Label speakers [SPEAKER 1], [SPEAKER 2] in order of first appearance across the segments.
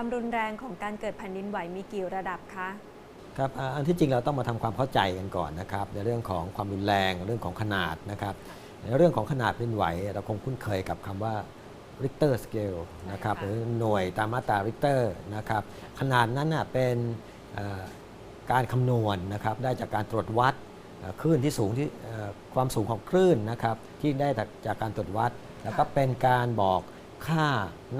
[SPEAKER 1] ความรุนแรงของการเกิดแผ่นดินไหวมีกี่ระดับคะ
[SPEAKER 2] ครับอ่าอันที่จริงเราต้องมาทำความเข้าใจกันก่อนนะครับ ในเรื่องของความรุนแรงเรื่องของขนาดนะครับ ในเรื่องของขนาดแผ่นดินไหว เราคงคุ้นเคยกับคำว่า Richter scale นะครับ
[SPEAKER 1] ค่ะ
[SPEAKER 2] หรือหน่วยตามมาตรา Richter นะครับขนาดนั้นน่ะเป็นเอ่อการคำนวณนะครับได้จากการตรวจวัดเอ่อคลื่นที่สูงที่เอ่อความสูงของคลื่นนะครับที่ได้จากจากการตรวจวัด แล้วก็เป็นการบอกค่า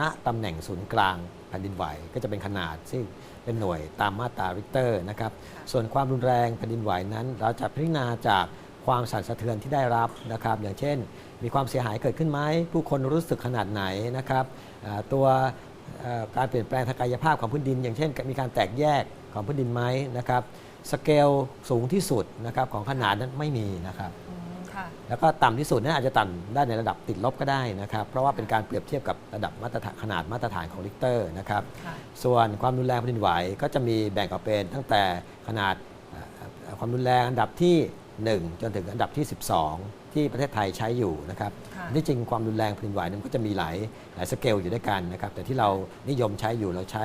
[SPEAKER 2] ณตำแหน่งศูนย์กลาง แผ่นดินไหวก็จะเป็นขนาด ซึ่งเป็นหน่วยตามมาตราริกเตอร์นะครับส่วนความรุนแรงแผ่นดินไหวนั้น เราจะพิจารณาจากความสั่นสะเทือนที่ได้รับนะครับ อย่างเช่น มีความเสียหายเกิดขึ้นไหมผู้คนรู้สึกขนาดไหนนะครับอ่าตัวเอ่อการเปลี่ยนแปลงทางกายภาพของพื้นดิน อย่างเช่น มีการแตกแยกของพื้นดินไหมนะครับสเกลสูงที่สุดนะครับของขนาดนั้นไม่มีนะครับ
[SPEAKER 1] อืมค่ะ
[SPEAKER 2] แล้วก็ต่ำที่สุดนั้นอาจจะต่ำได้ในระดับติดลบก็ได้นะครับ เพราะว่าเป็นการเปรียบเทียบกับระดับมาตรฐานขนาดมาตรฐานของลิกเตอร์นะครับ
[SPEAKER 1] ค่ะ
[SPEAKER 2] ส่วนความรุนแรงแผ่นดินไหวก็จะมีแบ่งออกเป็นตั้งแต่ขนาดเอ่อเอ่อความรุนแรงอันดับที่ 1 จนถึงอันดับที่ 12 ที่ประเทศไทยใช้อยู่นะครับ
[SPEAKER 1] ค่ะ
[SPEAKER 2] ที่จริงความรุนแรงแผ่นดินไหวนั้นก็จะมีหลายหลายสเกลอยู่ด้วยกันนะครับ แต่ที่เรานิยมใช้อยู่เราใช้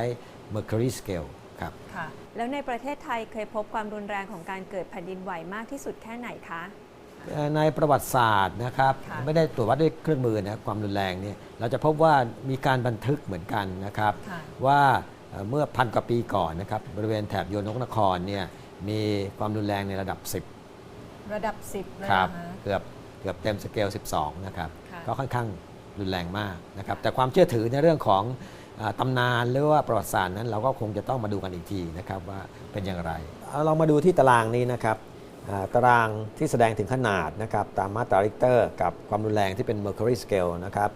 [SPEAKER 2] Mercury Scale ครับ
[SPEAKER 1] ค่ะแล้วในประเทศไทยเคยพบความรุนแรงของการเกิดแผ่นดินไหวมากที่สุดแค่ไหนคะ
[SPEAKER 2] เอ่อ ในประวัติศาสตร์นะครับ
[SPEAKER 1] ค่ะ
[SPEAKER 2] ไม่ได้ตรวจวัดด้วยเครื่องมือนะความรุนแรงเนี่ยเราจะพบว่ามีการบันทึกเหมือนกันนะครับ
[SPEAKER 1] ค่ะ
[SPEAKER 2] ว่าเอ่อเมื่อพันกว่าปีก่อนนะครับบริเวณแถบโยนกนครเนี่ยมีความรุนแรงในระดับ 10
[SPEAKER 1] ระดับ 10เลย
[SPEAKER 2] ครับ
[SPEAKER 1] นะคะ
[SPEAKER 2] เกือบเกือบเต็มสเกล 12 นะครับ
[SPEAKER 1] ค่ะ
[SPEAKER 2] ก็ค่อนข้างรุนแรงมากนะครับแต่ความเชื่อถือในเรื่องของเอ่อตำนานหรือว่าประวัติศาสตร์นั้นเราก็คงจะต้องมาดูกันอีกทีนะครับว่าเป็นอย่างไรเอาลองมาดูที่ตารางนี้นะครับอ่า ตารางที่แสดงถึงขนาดนะครับตามมาตราริกเตอร์ กับความรุนแรงที่เป็น Mercury Scale นะครับ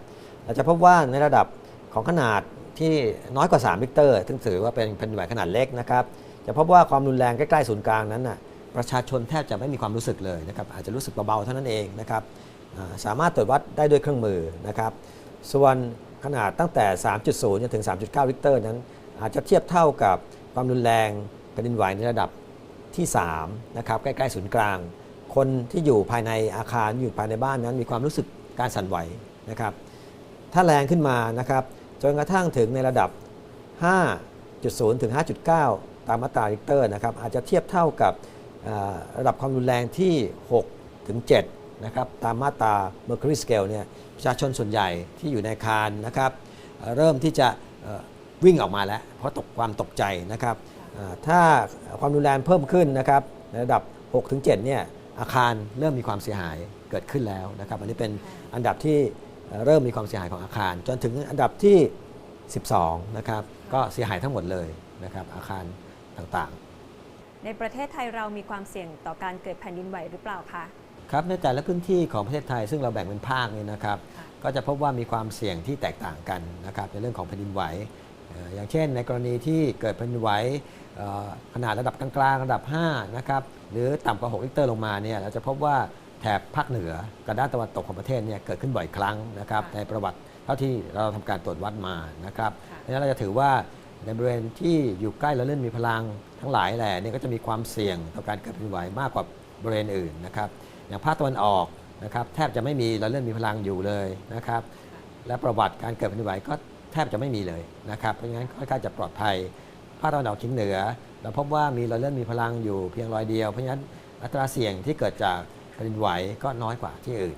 [SPEAKER 2] เราจะพบว่าในระดับของขนาดที่น้อยกว่า3ลิกเตอร์ ซึ่งถือว่าเป็นแผ่นดินไหวขนาดเล็กนะครับ จะพบว่าความรุนแรงใกล้ๆศูนย์กลางนั้นน่ะประชาชนแทบจะไม่มีความรู้สึกเลยนะครับอาจจะรู้สึกเบาๆเท่านั้นเองนะครับสามารถตรวจวัดได้ด้วยเครื่องมือนะครับ ส่วนขนาดตั้งแต่ 3.0จนถึง 3.9ลิกเตอร์นั้น อาจจะเทียบเท่ากับความรุนแรงแผ่นดินไหวในระดับ ที่3นะครับใกล้ๆศูนย์กลาง คนที่อยู่ภายในอาคารอยู่ภายในบ้านนั้น มีความรู้สึกการสั่นไหวนะครับ ถ้าแรงขึ้นมานะครับจนกระทั่งถึงในระดับ 5.0 ถึง 5.9 ตามมาตราริกเตอร์นะครับอาจจะเทียบเท่ากับระดับความรุนแรงที่ 6 ถึง 7 นะครับตามมาตรา Mercury Scale เนี่ยประชาชนส่วนใหญ่ที่อยู่ในอาคารนะครับ เริ่มที่จะวิ่งออกมาแล้ว เพราะตกความตกใจนะครับ ถ้าความรุนแรงเพิ่มขึ้นนะครับในระดับ6ถึง7เนี่ยอาคารเริ่มมีความเสียหายเกิดขึ้นแล้วนะครับอันนี้เป็นอันดับที่เอ่อเริ่มมีความเสียหายของอาคาร จนถึงอันดับที่ 12นะครับก็เสียหายทั้งหมดเลยนะครับอาคารต่าง
[SPEAKER 1] ในประเทศไทยเรามีความเสี่ยงต่อการเกิดแผ่นดินไหวหรือเปล่าคะ
[SPEAKER 2] ๆครับในแต่ละพื้นที่ของประเทศไทยซึ่งเราแบ่งเป็นภาคนี่นะครับ
[SPEAKER 1] ค่ะ
[SPEAKER 2] ก็จะพบว่ามีความเสี่ยงที่แตกต่างกันนะครับในเรื่องของแผ่นดินไหวเอ่ออย่างเช่น ในกรณีที่เกิดแผ่นดินไหวเอ่อขนาดระดับกลางๆระดับ5นะครับหรือต่ำกว่า 6 ลิกเตอร์ลงมาเนี่ยเราจะพบว่าแถบภาคเหนือกับด้านตะวันตกของประเทศเนี่ยเกิดขึ้นบ่อยครั้งนะครับ
[SPEAKER 1] ค่ะ
[SPEAKER 2] ในประวัติเท่าที่เราทำการตรวจวัดมานะครับ
[SPEAKER 1] ค่ะ
[SPEAKER 2] เพราะฉะนั้นเราจะถือว่าในบริเวณที่อยู่ใกล้และเล่นมีพลังทั้งหลายแหล่เนี่ยก็จะมีความเสี่ยงต่อการเกิดแผ่นดินไหวมากกว่าบริเวณอื่นนะครับอย่างภาคตะวันออกนะครับแทบจะไม่มีเราเล่นมีพลังอยู่เลยนะครับและประวัติการเกิดแผ่นดินไหวก็ แทบจะไม่มีเลยนะครับ เพราะงั้นค่อนข้างจะปลอดภัย ภาคตะวันออกเฉียงเหนือ เราพบว่ามีเราเล่นมีพลังอยู่เพียงรอยเดียว เพราะฉะนั้นอัตราเสี่ยงที่เกิดจากแผ่นดินไหวก็น้อยกว่าที่อื่น